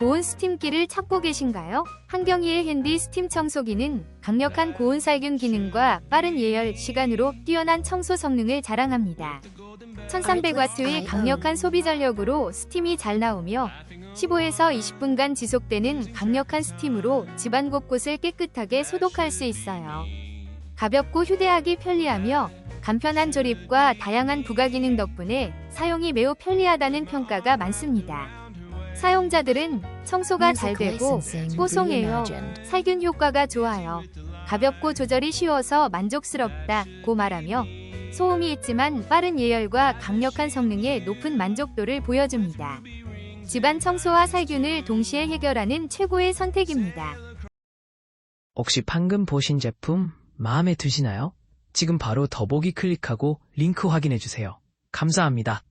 고온 스팀기를 찾고 계신가요? 한경이의 핸디 스팀 청소기는 강력한 고온 살균 기능과 빠른 예열 시간으로 뛰어난 청소 성능을 자랑합니다. 1300와트의 강력한 소비 전력으로 스팀이 잘 나오며 15에서 20분간 지속되는 강력한 스팀으로 집안 곳곳을 깨끗하게 소독할 수 있어요. 가볍고 휴대하기 편리하며 간편한 조립과 다양한 부가 기능 덕분에 사용이 매우 편리하다는 평가가 많습니다. 사용자들은 청소가 잘 되고 뽀송해요. 살균 효과가 좋아요. 가볍고 조절이 쉬워서 만족스럽다 고 말하며 소음이 있지만 빠른 예열과 강력한 성능의 높은 만족도를 보여줍니다. 집안 청소와 살균을 동시에 해결하는 최고의 선택입니다. 혹시 방금 보신 제품 마음에 드시나요? 지금 바로 더보기 클릭하고 링크 확인해 주세요. 감사합니다.